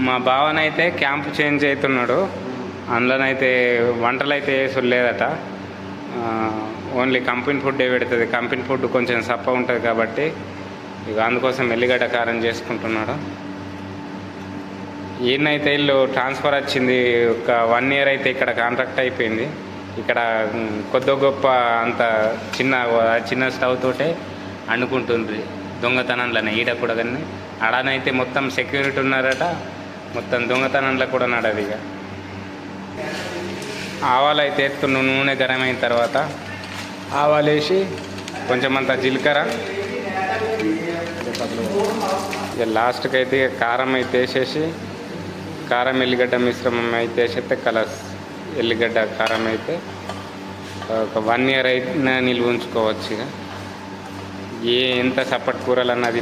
మా బావనైతే camp change అవుతున్నాడు అందులోనైతే వంటలు అయితే వేసుడు లేదట ఓన్లీ కంపెనీ ఫుడ్ పెడుతుంది. కంపెనీ ఫుడ్ కొంచెం సప్ప ఉంటుంది కాబట్టి ఇక అందుకోసం ఎల్లిగడ్డ కారం చేసుకుంటున్నాడు. ఈయనైతే ఇల్లు ట్రాన్స్ఫర్ వచ్చింది. ఒక వన్ ఇయర్ అయితే ఇక్కడ కాంట్రాక్ట్ అయిపోయింది. ఇక్కడ మ్, కొద్ది గొప్ప అంత చిన్న చిన్న స్టవ్ తోటే అండుకుంటుంది దొంగతనంలోనే ఈడ కూడా కానీ. ఆడనైతే మొత్తం సెక్యూరిటీ ఉన్నారట. మొత్తం దొంగతనంలో కూడా నడదు ఇక. ఆవాలు అయితే ఎత్తున్న నూనె గరం అయిన తర్వాత ఆవాలు వేసి కొంచెం అంత జీలకర్ర. ఇక లాస్ట్కి అయితే ఇక కారం అయితే వేసేసి కారం ఎల్లిగడ్డ మిశ్రమం అయితే వేసేస్తే కలర్స్ ఎల్లిగడ్డ కారం అయితే ఒక వన్ ఇయర్ అయినా నిల్వ ఉంచుకోవచ్చు ఇక. ఏ ఎంత సప్పటి కూరలు అన్నది